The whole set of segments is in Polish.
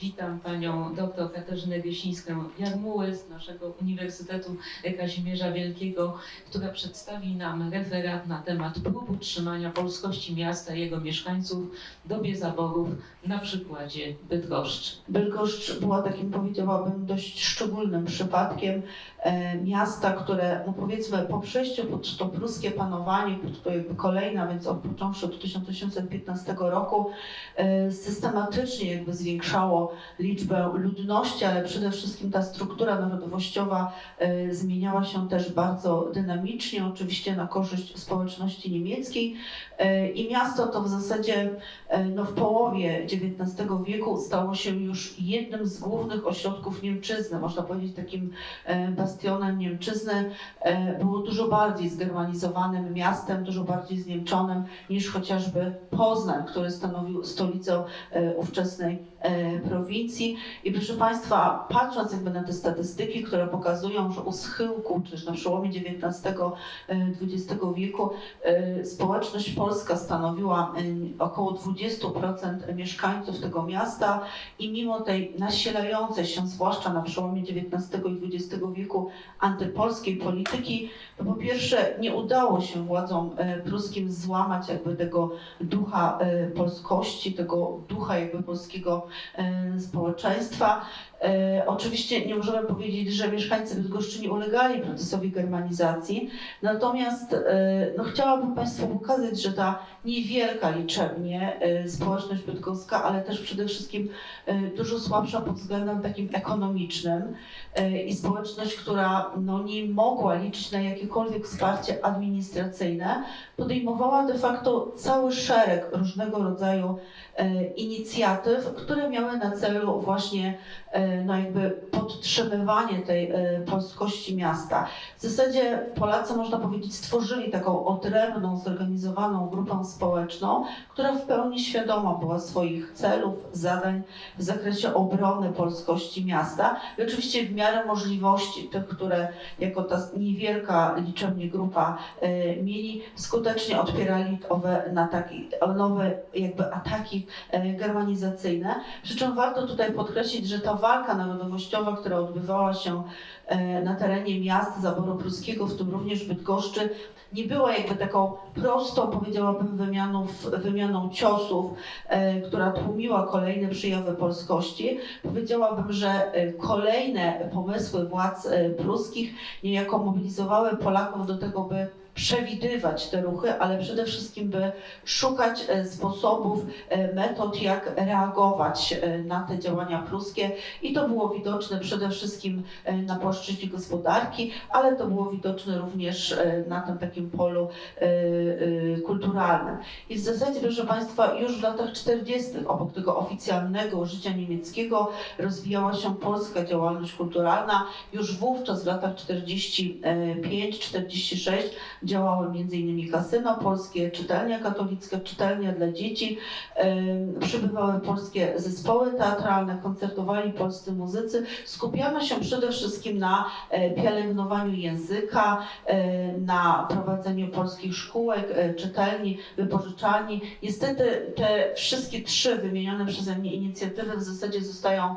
Witam panią dr Katarzynę Wiesińską-Jarmuły z naszego Uniwersytetu Kazimierza Wielkiego, która przedstawi nam referat na temat prób utrzymania polskości miasta i jego mieszkańców w dobie zaborów na przykładzie Bydgoszczy. Bydgoszcz była takim, powiedziałabym, dość szczególnym przypadkiem miasta, które, no powiedzmy, po przejściu pod to pruskie panowanie, to jakby kolejne, więc od począwszy od 1815 roku, e, systematycznie jakby zwiększało liczbę ludności, ale przede wszystkim ta struktura narodowościowa e, zmieniała się też bardzo dynamicznie, oczywiście na korzyść społeczności niemieckiej. E, i miasto to w zasadzie e, no, w połowie XIX wieku stało się już jednym z głównych ośrodków Niemczyzny, można powiedzieć takim e, bastionem Niemczyzny. E, Było dużo bardziej zgermanizowanym miastem, dużo bardziej zniemczonym niż chociażby Poznań, który stanowił stolicę e, ówczesnej e, prowincji. I proszę Państwa, patrząc jakby na te statystyki, które pokazują, że u schyłku, czy na przełomie XIX-XX wieku społeczność polska stanowiła około 20% mieszkańców tego miasta i mimo tej nasilającej się, zwłaszcza na przełomie XIX i XX wieku, antypolskiej polityki, to po pierwsze nie udało się władzom e, pruskim złamać jakby tego ducha e, polskości, tego ducha jakby polskiego e, społeczeństwa. E, Oczywiście nie możemy powiedzieć, że mieszkańcy Bydgoszczy nie ulegali procesowi germanizacji, natomiast e, no, chciałabym Państwu pokazać, że ta niewielka liczebnie e, społeczność bydgoska, ale też przede wszystkim dużo słabsza pod względem takim ekonomicznym i społeczność, która no, nie mogła liczyć na jakiekolwiek wsparcie administracyjne, podejmowała de facto cały szereg różnego rodzaju inicjatyw, które miały na celu właśnie no, jakby podtrzymywanie tej e, polskości miasta. W zasadzie Polacy, można powiedzieć, stworzyli taką odrębną, zorganizowaną grupę społeczną, która w pełni świadoma była swoich celów, zadań w zakresie obrony polskości miasta i oczywiście w miarę możliwości tych, które jako ta niewielka liczebnie grupa e, mieli, skutecznie odpierali owe, nowe jakby ataki germanizacyjne. Przy czym warto tutaj podkreślić, że ta walka narodowościowa, która odbywała się e, na terenie miast zaboru pruskiego, w tym również Bydgoszczy, nie była jakby taką prostą, powiedziałabym, wymianą, wymianą ciosów, e, która tłumiła kolejne przejawy polskości. Powiedziałabym, że e, kolejne pomysły władz pruskich niejako mobilizowały Polaków do tego, by przewidywać te ruchy, ale przede wszystkim, by szukać e, sposobów, e, metod, jak reagować e, na te działania pruskie. I to było widoczne przede wszystkim na płaszczyźnie gospodarki, ale to było widoczne również na tym takim polu kulturalnym. I w zasadzie, proszę Państwa, już w latach 40. obok tego oficjalnego życia niemieckiego rozwijała się polska działalność kulturalna. Już wówczas w latach 45-46 działały m.in. kasyno polskie, czytelnia katolicka, czytelnia dla dzieci. Przybywały polskie zespoły teatralne, koncertowali polscy muzycy. Skupiano się przede wszystkim na e, pielęgnowaniu języka, e, na prowadzeniu polskich szkółek, e, czytelni, wypożyczalni. Niestety te wszystkie trzy wymienione przeze mnie inicjatywy w zasadzie zostają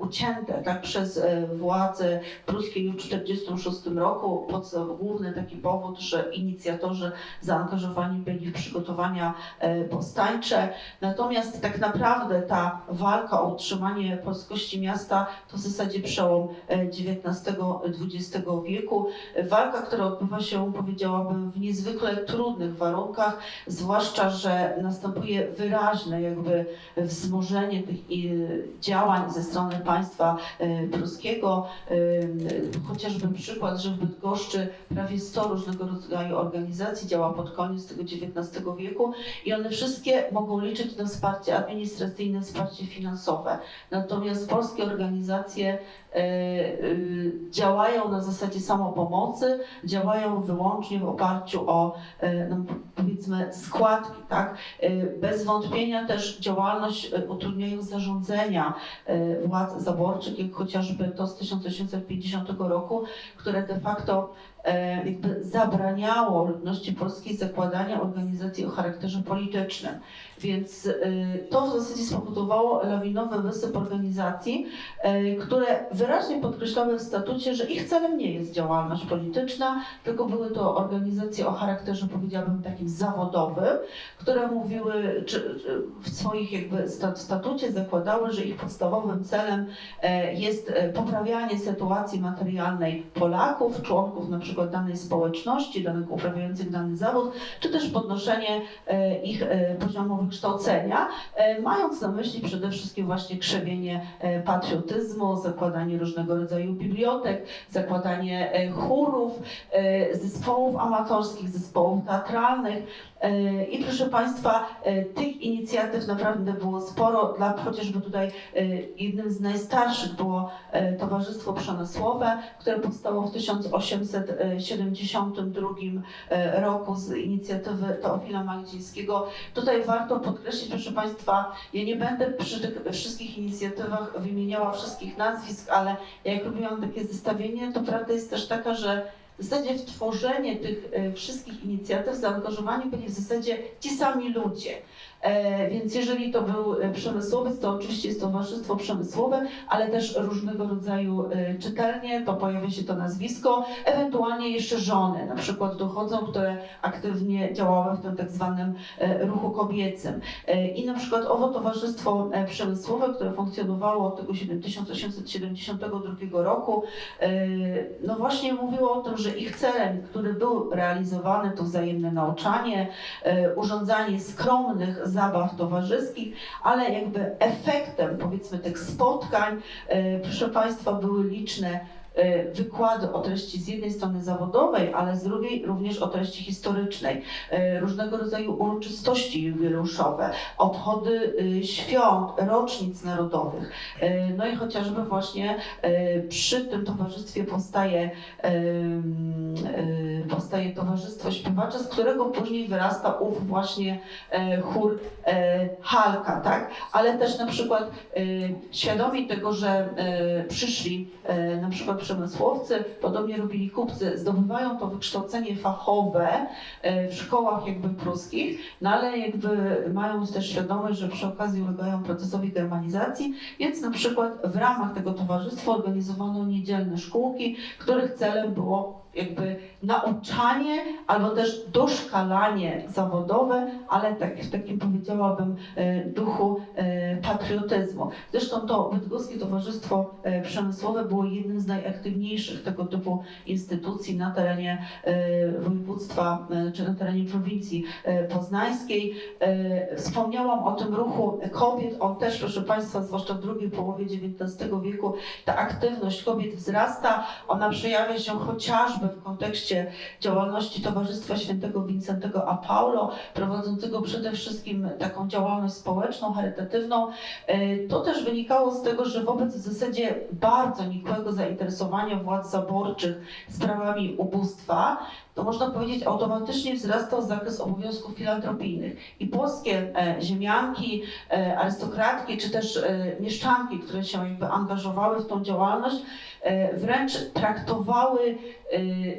ucięte tak, przez władze pruskie już w 1946 roku. Pod główny taki powód, że inicjatorzy zaangażowani byli w przygotowania e, powstańcze. Natomiast tak naprawdę ta walka o utrzymanie polskości miasta to w zasadzie przełom e, XIX-XX wieku. Walka, która odbywa się, powiedziałabym, w niezwykle trudnych warunkach, zwłaszcza, że następuje wyraźne jakby wzmożenie tych i, działań ze strony państwa e, pruskiego. E, Chociażby przykład, że w Bydgoszczy prawie 100 różnego rodzaju organizacji działa pod koniec tego XIX wieku i one wszystkie mogą liczyć na wsparcie administracyjne, wsparcie finansowe. Natomiast polskie organizacje e, e, działają na zasadzie samopomocy, działają wyłącznie w oparciu o e, no, powiedzmy składki, tak? Bez wątpienia też działalność utrudniają zarządzania e, władz zaborczych, jak chociażby to z 1850 roku, które de facto jakby zabraniało ludności polskiej zakładania organizacji o charakterze politycznym. Więc y, to w zasadzie spowodowało lawinowy wysyp organizacji, y, które wyraźnie podkreślały w statucie, że ich celem nie jest działalność polityczna, tylko były to organizacje o charakterze, powiedziałabym, takim zawodowym, które mówiły, czy, w swoich jakby sta- statucie zakładały, że ich podstawowym celem e, jest e, poprawianie sytuacji materialnej Polaków, członków na przykład danej społeczności, danych uprawiających dany zawód, czy też podnoszenie e, ich poziomu wykształcenia, e, mając na myśli przede wszystkim właśnie krzewienie e, patriotyzmu, zakładanie różnego rodzaju bibliotek, zakładanie e, chórów, zespołów amatorskich, zespołów teatralnych. I proszę Państwa, tych inicjatyw naprawdę było sporo. Dla chociażby tutaj jednym z najstarszych było Towarzystwo Przemysłowe, które powstało w 1872 e, roku z inicjatywy Teofila Magdzińskiego. Tutaj warto podkreślić, proszę Państwa, ja nie będę przy tych wszystkich inicjatywach wymieniała wszystkich nazwisk, ale jak robiłam takie zestawienie, to prawda jest też taka, że w zasadzie w tworzenie tych e, wszystkich inicjatyw zaangażowani byli w zasadzie ci sami ludzie. E, Więc jeżeli to był e, przemysłowiec, to oczywiście jest towarzystwo przemysłowe, ale też różnego rodzaju e, czytelnie, to pojawia się to nazwisko, ewentualnie jeszcze żony, na przykład dochodzą, które aktywnie działały w tym tak zwanym ruchu kobiecym. I na przykład owo towarzystwo przemysłowe, które funkcjonowało od tego 7 1872 roku, no właśnie mówiło o tym, że ich celem, który był realizowany, to wzajemne nauczanie, urządzanie skromnych zabaw towarzyskich, ale jakby efektem powiedzmy tych spotkań, e, proszę Państwa, były liczne wykłady o treści z jednej strony zawodowej, ale z drugiej również o treści historycznej, e, różnego rodzaju uroczystości jubileuszowe, obchody e, świąt, rocznic narodowych. No i chociażby właśnie przy tym towarzystwie powstaje, powstaje Towarzystwo Śpiewacze, z którego później wyrasta ów właśnie chór Halka, tak? Ale też na przykład świadomi tego, że przyszli na przykład przemysłowcy, podobnie robili kupcy, zdobywają to wykształcenie fachowe e, w szkołach jakby pruskich, no ale jakby mają też świadomość, że przy okazji ulegają procesowi germanizacji, więc na przykład w ramach tego towarzystwa organizowano niedzielne szkółki, których celem było jakby nauczanie albo też doszkalanie zawodowe, ale tak, w takim powiedziałabym e, duchu e, patriotyzmu. Zresztą to Bydgoskie Towarzystwo e, Przemysłowe było jednym z najaktywniejszych tego typu instytucji na terenie województwa czy na terenie prowincji poznańskiej. Wspomniałam o tym ruchu kobiet, on też, proszę Państwa, zwłaszcza w drugiej połowie XIX wieku, ta aktywność kobiet wzrasta, ona przejawia się chociażby w kontekście działalności Towarzystwa Świętego Wincentego a Paulo, prowadzącego przede wszystkim taką działalność społeczną, charytatywną. E, To też wynikało z tego, że wobec w zasadzie bardzo nikłego zainteresowania władz zaborczych sprawami ubóstwa, to można powiedzieć automatycznie wzrastał zakres obowiązków filantropijnych. I polskie e, ziemianki, e, arystokratki, czy też e, mieszczanki, które się jakby angażowały w tą działalność, wręcz traktowały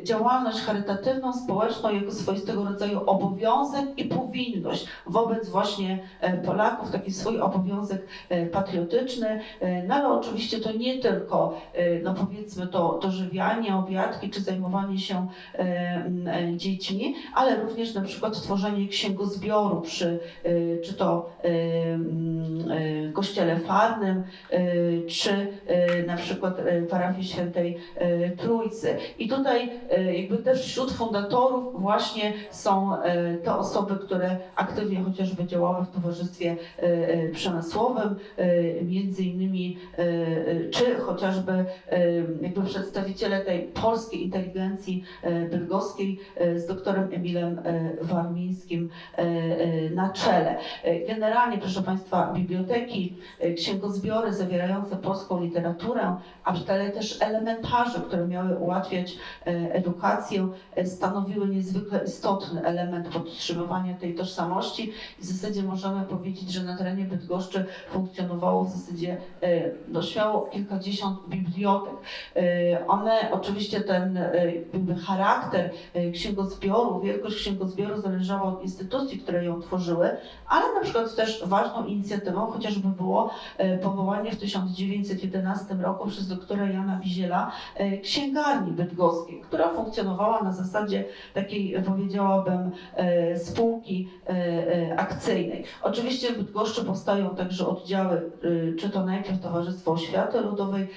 działalność charytatywną, społeczną jako swoistego rodzaju obowiązek i powinność wobec właśnie Polaków, taki swój obowiązek patriotyczny. No ale oczywiście to nie tylko, no powiedzmy to dożywianie, obiadki czy zajmowanie się dziećmi, ale również na przykład tworzenie księgozbioru przy e, czy to e, e, kościele farnym, e, czy e, na przykład e, parafii świętej e, Trójcy. I tutaj e, jakby też wśród fundatorów właśnie są e, te osoby, które aktywnie chociażby działały w towarzystwie e, e, przemysłowym, e, między innymi e, e, czy chociażby e, jakby przedstawiciele tej polskiej inteligencji e, bydgoskiej e, z doktorem Emilem e, Warmińskim e, e, na czele. Generalnie, proszę Państwa, biblioteki, księgozbiory zawierające polską literaturę, a sztylety też elementarze, które miały ułatwiać edukację, stanowiły niezwykle istotny element podtrzymywania tej tożsamości. W zasadzie możemy powiedzieć, że na terenie Bydgoszczy funkcjonowało w zasadzie no kilkadziesiąt bibliotek. One oczywiście ten charakter księgozbioru, wielkość księgozbioru zależała od instytucji, które ją tworzyły, ale na przykład też ważną inicjatywą chociażby było e, powołanie w 1911 roku przez doktora Jana Biziela e, księgarni bydgoskiej, która funkcjonowała na zasadzie takiej, powiedziałabym, spółki akcyjnej. Oczywiście w Bydgoszczy powstają także oddziały, czy to najpierw Towarzystwo Oświaty Ludowej,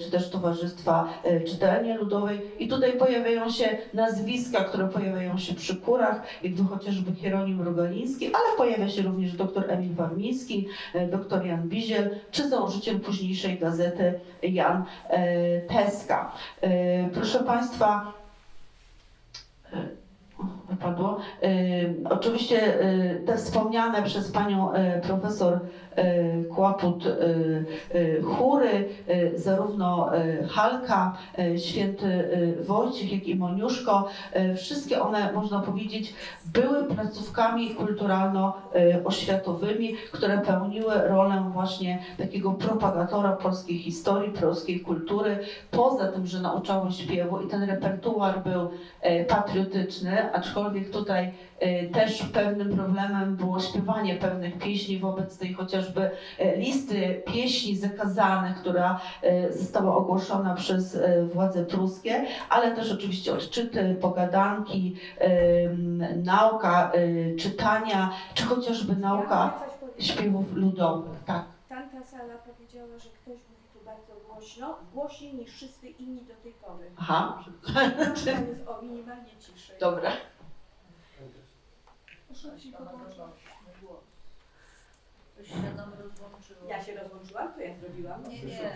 czy też Towarzystwa Czytelni Ludowej i tutaj pojawiają się nazwiska, które pojawiają się przy kurach, jak to chociażby Hieronim Rogaliński, ale pojawia się również dr Emil Warmiński, e, dr Jan Biziel, czy założyciel późniejszej gazety Jan e, Teska. E, Proszę Państwa, wypadło. Oczywiście te wspomniane przez Panią profesor e, Kłaput e, e, chóry, zarówno Halka, święty Wojciech, jak i Moniuszko, wszystkie one, można powiedzieć, były placówkami kulturalno-oświatowymi, które pełniły rolę właśnie takiego propagatora polskiej historii, polskiej kultury. Poza tym, że nauczały śpiewu i ten repertuar był e, patriotyczny, aczkolwiek tutaj e, też pewnym problemem było śpiewanie pewnych pieśni wobec tej chociażby e, listy pieśni zakazanych, która e, została ogłoszona przez e, władze pruskie, ale też oczywiście odczyty, pogadanki, nauka czytania, czy chociażby nauka śpiewów ludowych. Tak. Tamta sala powiedziała, że ktoś mówi tu bardzo głośno, głośniej niż wszyscy inni do tej pory. Aha, To jest o minimalnie ciszej. dobra. Się nam rozłączyło. Ja się rozłączyłam, to ja zrobiłam. Nie, nie.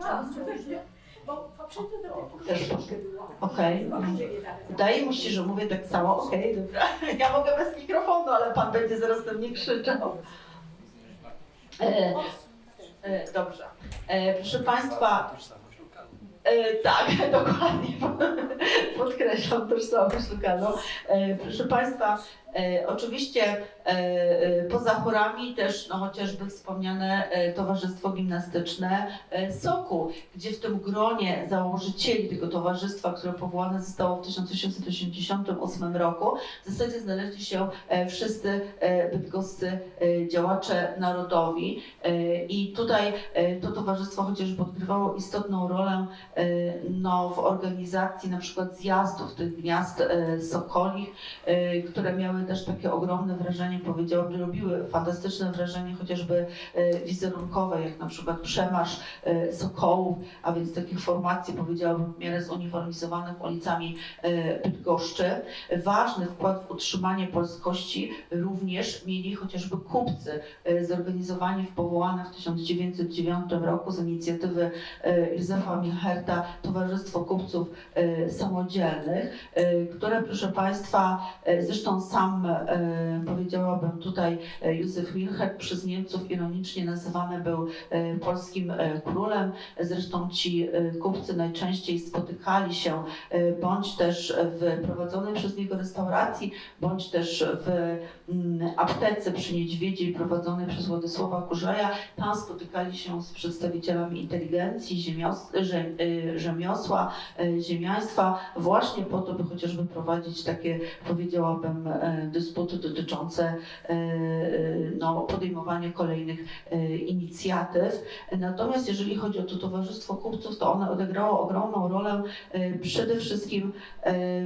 Aha, no weźmy. Bo poprzednio tej pory Też. było. Okej. Nie. Wydaje mi się, że mówię tak samo. Okej, dobra. Ja mogę bez mikrofonu, ale pan będzie zaraz na mnie krzyczał. E, e, dobrze. E, proszę Państwa, E, tak, dokładnie. Podkreślam tożsamość lokalną. E, proszę Państwa, oczywiście e, e, poza chórami też no, chociażby wspomniane e, Towarzystwo Gimnastyczne e, Soku, gdzie w tym gronie założycieli tego towarzystwa, które powołane zostało w 1888 roku, w zasadzie znaleźli się e, wszyscy e, bydgoscy e, działacze narodowi. E, i tutaj e, to towarzystwo chociażby odgrywało istotną rolę e, no, w organizacji na przykład zjazdów tych e, sokolich, e, które miały też takie ogromne wrażenie, powiedziałabym, robiły fantastyczne wrażenie chociażby e, wizerunkowe, jak na przykład przemarsz e, sokołów, a więc takich formacji, powiedziałabym, w miarę zuniformizowanych ulicami e, Bydgoszczy. Ważny wkład w utrzymanie polskości również mieli chociażby kupcy zorganizowani w powołane w 1909 roku z inicjatywy Józefa Milcherta Towarzystwo Kupców Samodzielnych, które proszę Państwa, zresztą sam e, powiedziałabym tutaj e, Józef Milchert przez Niemców ironicznie nazywany był e, polskim królem. Zresztą ci kupcy najczęściej spotykali się bądź też w prowadzonej przez niego restauracji, bądź też w mm, aptece przy Niedźwiedziej prowadzonej przez Władysława Kurzeja. Tam spotykali się z przedstawicielami inteligencji, rzemiosła, ziemiaństwa, właśnie po to, by chociażby prowadzić takie, powiedziałabym, dysputy dotyczące e, no, podejmowania kolejnych e, inicjatyw. Natomiast jeżeli chodzi o to Towarzystwo Kupców, to ono odegrało ogromną rolę e, przede wszystkim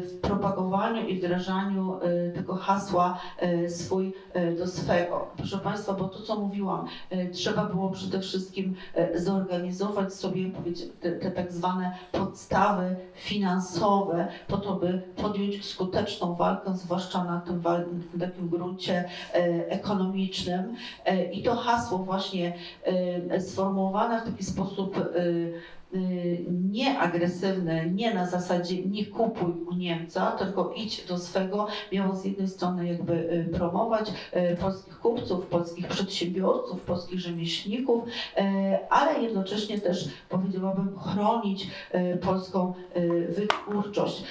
w propagowaniu i wdrażaniu tego hasła swój do swego. Proszę Państwa, bo to co mówiłam, trzeba było przede wszystkim zorganizować sobie te, te tak zwane podstawy finansowe po to, by podjąć skuteczną walkę, zwłaszcza na tym, tym takim gruncie e, ekonomicznym. E, I to hasło właśnie e, sformułowane w taki sposób y, nieagresywne, nie na zasadzie nie kupuj u Niemca, tylko idź do swego, miało z jednej strony jakby y, promować y, polskich kupców, polskich przedsiębiorców, polskich rzemieślników, ale jednocześnie też powiedziałabym chronić polską wytwórczość.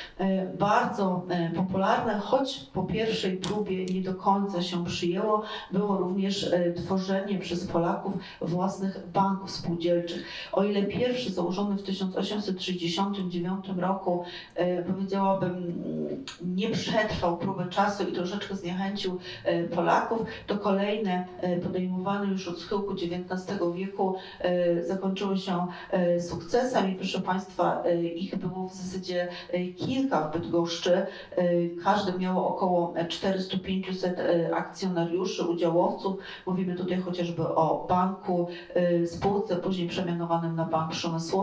Bardzo popularne, choć po pierwszej próbie nie do końca się przyjęło, było również tworzenie przez Polaków własnych banków spółdzielczych. O ile pierwszy w 1869 roku, e, powiedziałabym, nie przetrwał próby czasu i troszeczkę zniechęcił e, Polaków, to kolejne e, podejmowane już od schyłku XIX wieku zakończyły się e, sukcesem i proszę Państwa, ich było w zasadzie kilka w Bydgoszczy. Każde miało około 400-500 e, akcjonariuszy, udziałowców. Mówimy tutaj chociażby o banku, spółce później przemianowanym na Bank Przemysłowy,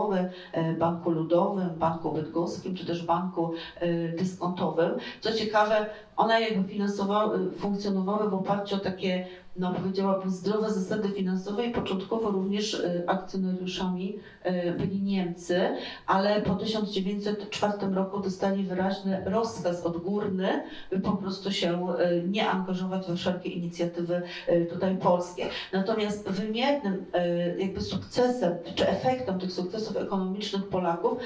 e, Banku Ludowym, Banku Bydgoskim, czy też Banku e, Dyskontowym. Co ciekawe, one jakby finansowały, funkcjonowały w oparciu o takie, no powiedziałabym, zdrowe zasady finansowe i początkowo również e, akcjonariuszami e, byli Niemcy, ale po 1904 roku dostali wyraźny rozkaz odgórny, by po prostu się e, nie angażować we wszelkie inicjatywy tutaj polskie. Natomiast wymiernym jakby sukcesem, czy efektem tych sukcesów ekonomicznych Polaków,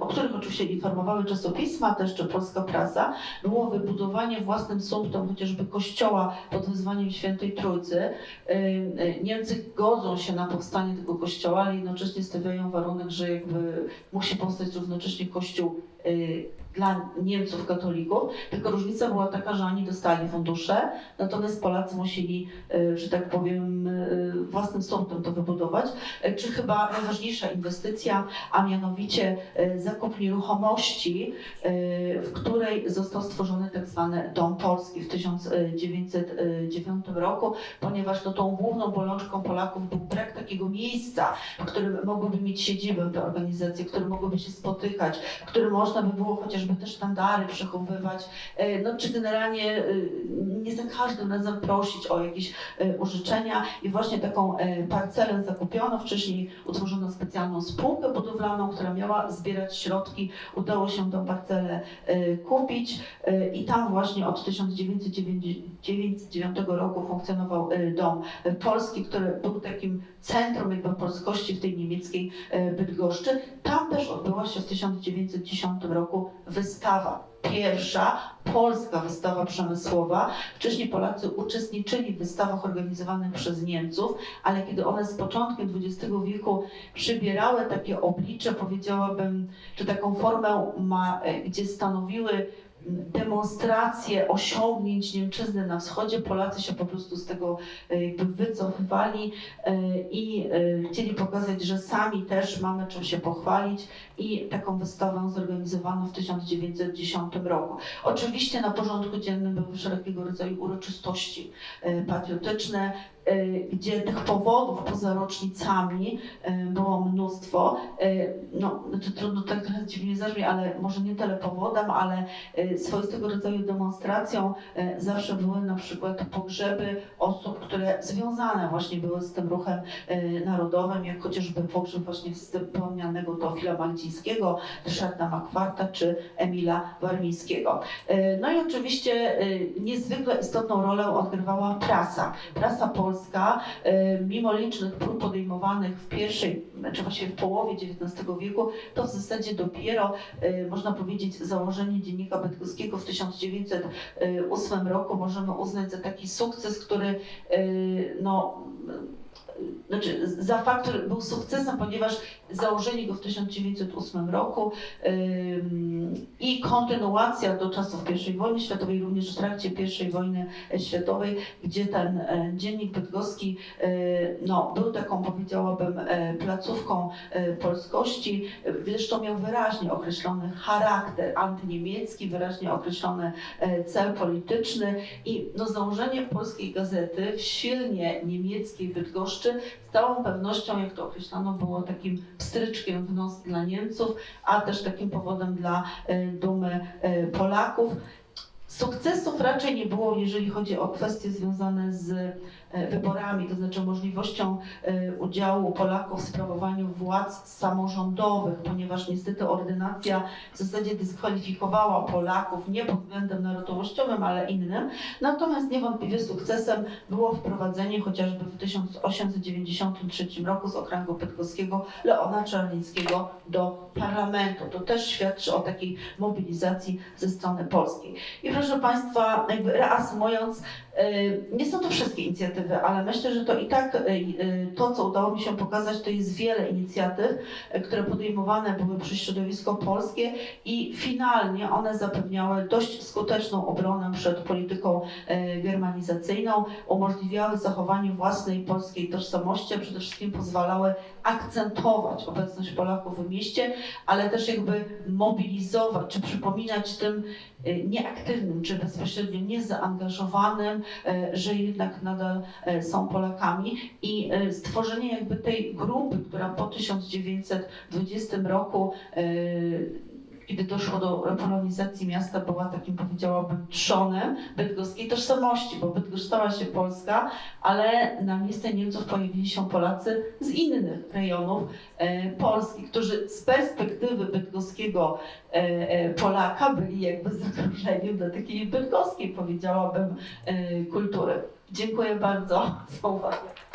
o których oczywiście informowały czasopisma, też czy polska prasa, było wybudowanie własnym sumptom chociażby kościoła pod wezwaniem Świętej Trójcy. Em, e, Niemcy godzą się na powstanie tego kościoła, ale jednocześnie stawiają warunek, że jakby musi powstać równocześnie kościół e, dla Niemców katolików, tylko różnica była taka, że oni dostali fundusze, natomiast Polacy musieli, e, że tak powiem, e, własnym sądem to wybudować. E, Czy chyba najważniejsza inwestycja, a mianowicie zakup nieruchomości, w której został stworzony tak zwany Dom Polski w 1909 roku, ponieważ no, tą główną bolączką Polaków był brak takiego miejsca, w którym mogłyby mieć siedzibę te organizacje, w którym mogłyby się spotykać, w którym można by było chociażby te sztandary przechowywać, e, no, czy generalnie e, nie za każdym razem prosić o jakieś e, użyczenia i właśnie taką parcelę zakupiono. Wcześniej utworzono specjalną spółkę budowlaną, która miała zbierać środki. Udało się tę parcelę kupić i tam właśnie od 1909 roku funkcjonował Dom Polski, który był takim centrum jakby polskości w tej niemieckiej Bydgoszczy. Tam też odbyła się w 1910 roku wystawa. Pierwsza polska wystawa przemysłowa. Wcześniej Polacy uczestniczyli w wystawach organizowanych przez Niemców, ale kiedy one z początkiem XX wieku przybierały takie oblicze, powiedziałabym, czy taką formę, ma, e, gdzie stanowiły demonstracje osiągnięć Niemczyzny na wschodzie, Polacy się po prostu z tego e, jakby wycofywali e, i e, chcieli pokazać, że sami też mamy czym się pochwalić i taką wystawę zorganizowano w 1910 roku. Oczywiście na porządku dziennym były wszelkiego rodzaju uroczystości patriotyczne, gdzie tych powodów poza rocznicami e, było mnóstwo. E, No, znaczy trudno tak trochę dziwnie zabrzmi, ale może nie tyle powodem, ale swoistego rodzaju demonstracją zawsze były na przykład pogrzeby osób, które związane właśnie były z tym ruchem narodowym, jak chociażby pogrzeb właśnie wspomnianego Teofila Magdzińskiego, Ryszarda Makwarta czy Emila Warmińskiego. No i oczywiście niezwykle istotną rolę odgrywała prasa. Prasa polska, e, mimo licznych prób podejmowanych w pierwszej, czy właściwie w połowie XIX wieku, to w zasadzie dopiero, e, można powiedzieć, założenie Dziennika Bydgoskiego w 1908 roku możemy uznać za taki sukces, który e, no, znaczy za fakt, był sukcesem, ponieważ założenie go w 1908 roku i kontynuacja do czasów I wojny światowej, również w trakcie I wojny światowej, gdzie ten e, dziennik bydgoski e, no, był taką, powiedziałabym, e, placówką polskości. Zresztą miał wyraźnie określony charakter antyniemiecki, wyraźnie określony cel polityczny i no, założenie polskiej gazety w silnie niemieckiej Bydgoszczy z całą pewnością, jak to określano, było takim pstryczkiem w nos dla Niemców, a też takim powodem dla e, dumy e, Polaków. Sukcesów raczej nie było, jeżeli chodzi o kwestie związane z wyborami, to znaczy możliwością e, udziału Polaków w sprawowaniu władz samorządowych, ponieważ niestety ordynacja w zasadzie dyskwalifikowała Polaków nie pod względem narodowościowym, ale innym. Natomiast niewątpliwie sukcesem było wprowadzenie chociażby w 1893 roku z okręgu bydgoskiego Leona Czarlińskiego do parlamentu. To też świadczy o takiej mobilizacji ze strony polskiej. I proszę Państwa, jakby reasumując, y, nie są to wszystkie inicjatywy, ale myślę, że to i tak y, y, to, co udało mi się pokazać, to jest wiele inicjatyw, y, które podejmowane były przez środowisko polskie i finalnie one zapewniały dość skuteczną obronę przed polityką germanizacyjną, umożliwiały zachowanie własnej polskiej tożsamości, a przede wszystkim pozwalały akcentować obecność Polaków w mieście, ale też jakby mobilizować, czy przypominać tym nieaktywnym, czy bezpośrednio niezaangażowanym, y, że jednak nadal y, są Polakami. I y, stworzenie jakby tej grupy, która po 1920 roku y, kiedy doszło do repolonizacji miasta, była takim, powiedziałabym, trzonem bydgoskiej tożsamości, bo Bydgoszcz stała się polska, ale na miejsce Niemców pojawili się Polacy z innych rejonów e, Polski, którzy z perspektywy bydgoskiego e, e, Polaka byli jakby zagrożeniem dla takiej bydgoskiej, powiedziałabym, kultury. Dziękuję bardzo za uwagę.